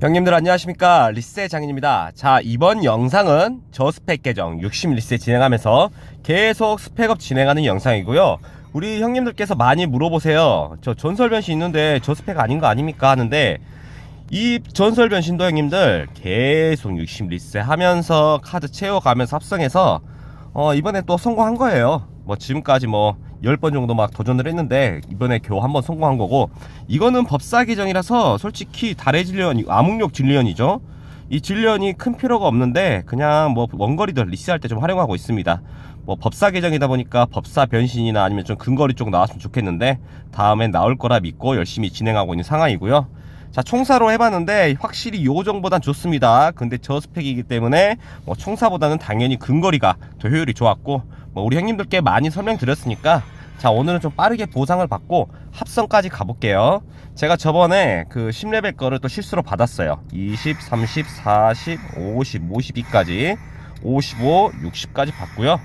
형님들 안녕하십니까? 리세 장인입니다. 자 이번 영상은 저 스펙 계정 60 리세 진행하면서 계속 스펙업 진행하는 영상이고요. 우리 형님들께서 많이 물어보세요. 저 전설 변신 있는데 저 스펙 아닌 거 아닙니까? 하는데 이 전설 변신도 형님들 계속 60 리세 하면서 카드 채워가면서 합성해서 어 이번에 또 성공한 거예요. 뭐 지금까지 뭐 10번 정도 막 도전을 했는데 이번에 겨우 한 번 성공한 거고 이거는 법사 계정이라서 솔직히 달의 진리언 암흑력 진리언이죠. 이 진리언이 큰 필요가 없는데 그냥 뭐 원거리들 리스할 때 좀 활용하고 있습니다. 뭐 법사 계정이다 보니까 법사 변신이나 아니면 좀 근거리 쪽 나왔으면 좋겠는데 다음엔 나올 거라 믿고 열심히 진행하고 있는 상황이고요. 자 총사로 해봤는데 확실히 요정보단 좋습니다. 근데 저 스펙이기 때문에 뭐 총사보다는 당연히 근거리가 더 효율이 좋았고 뭐 우리 형님들께 많이 설명드렸으니까 자 오늘은 좀 빠르게 보상을 받고 합성까지 가볼게요. 제가 저번에 그 10레벨 거를 또 실수로 받았어요. 20, 30, 40, 50, 52까지 55, 60까지 받고요.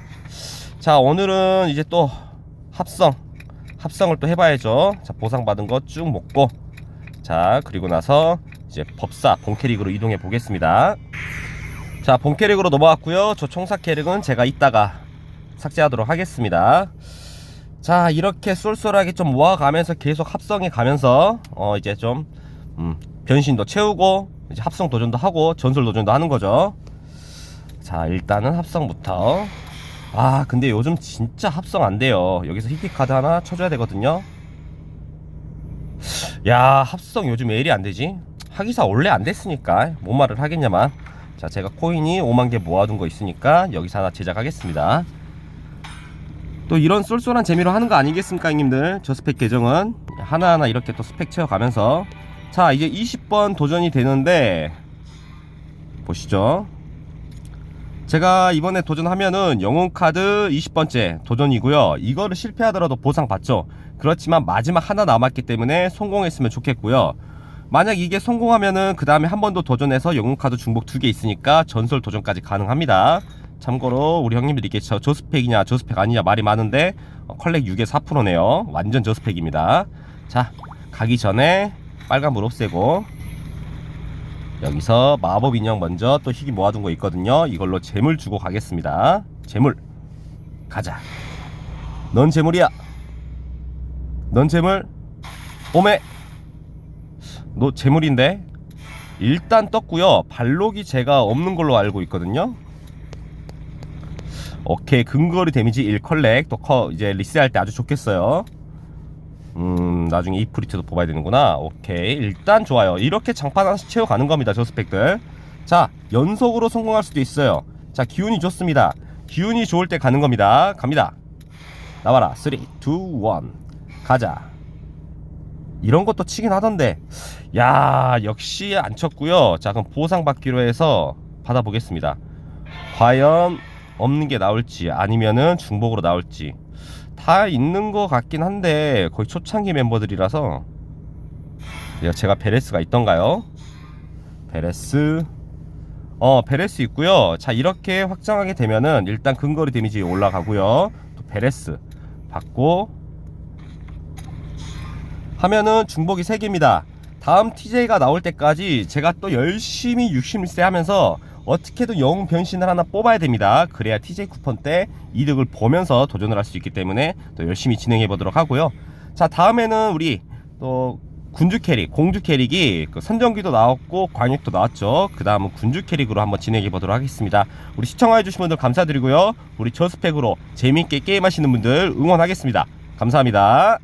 자 오늘은 이제 또 합성 합성을 또 해봐야죠. 자 보상 받은 거 쭉 먹고. 자 그리고 나서 이제 법사 본 캐릭으로 이동해 보겠습니다. 자 본 캐릭으로 넘어왔고요. 저 총사 캐릭은 제가 이따가 삭제하도록 하겠습니다. 자 이렇게 쏠쏠하게 좀 모아가면서 계속 합성해 가면서 어 이제 좀 음, 변신도 채우고 이제 합성 도전도 하고 전설 도전도 하는 거죠. 자 일단은 합성부터. 아 근데 요즘 진짜 합성 안 돼요. 여기서 히트 카드 하나 쳐줘야 되거든요. 야 합성 요즘 왜 이리 안 되지? 하기사 원래 안 됐으니까 뭔 말을 하겠냐만. 자 제가 코인이 5만 개 모아둔 거 있으니까 여기서 하나 제작하겠습니다 또 이런 쏠쏠한 재미로 하는 거 아니겠습니까 형님들? 저 스펙 계정은 하나하나 이렇게 또 스펙 채워가면서. 자 이제 20번 도전이 되는데 보시죠. 제가 이번에 도전하면은 영웅 카드 20번째 도전이고요. 이거를 실패하더라도 보상 받죠. 그렇지만 마지막 하나 남았기 때문에 성공했으면 좋겠고요. 만약 이게 성공하면은 그 다음에 한 번 더 도전해서 영웅 카드 중복 두 개 있으니까 전설 도전까지 가능합니다 참고로 우리 형님들이 이게 저 저스펙이냐 저스펙 아니냐 말이 많은데 어, 컬렉 6에 4%네요. 완전 저스펙입니다. 자 가기 전에 빨간불 없애고 여기서 마법 인형 먼저 또 희귀 모아둔 거 있거든요. 이걸로 재물 주고 가겠습니다. 재물. 가자. 넌 재물이야. 넌 재물. 오메. 너 재물인데? 일단 떴고요. 발록이 제가 없는 걸로 알고 있거든요 오케이 근거리 데미지 1 컬렉. 또 커, 이제 리스할 때 아주 좋겠어요. 음 나중에 이프리트도 뽑아야 되는구나. 오케이. 일단 좋아요. 이렇게 장판 하나씩 채워가는 겁니다 저 스펙들. 자 연속으로 성공할 수도 있어요. 자 기운이 좋습니다. 기운이 좋을 때 가는 겁니다. 갑니다. 나와라. 3 2 1 가자. 이런 것도 치긴 하던데. 야 역시 안 쳤고요. 자 그럼 보상 받기로 해서 받아보겠습니다. 과연 없는 게 나올지 아니면은 중복으로 나올지 다 있는 것 같긴 한데 거의 초창기 멤버들이라서 야, 제가 베레스가 있던가요? 베레스? 어 베레스 있고요. 자 이렇게 확장하게 되면은 일단 근거리 데미지 올라가고요. 또 베레스 받고 하면은 중복이 3개입니다. 다음 TJ가 나올 때까지 제가 또 열심히 60세 하면서 어떻게든 영웅 변신을 하나 뽑아야 됩니다. 그래야 TJ 쿠폰 때 이득을 보면서 도전을 할 수 있기 때문에 또 열심히 진행해 보도록 하고요. 자, 다음에는 우리 또 군주 캐릭, 공주 캐릭이 그 선정기도 나왔고 광역도 나왔죠. 그 다음은 군주 캐릭으로 한번 진행해 보도록 하겠습니다. 우리 시청해 주신 분들 감사드리고요. 우리 저스펙으로 재밌게 게임하시는 분들 응원하겠습니다. 감사합니다.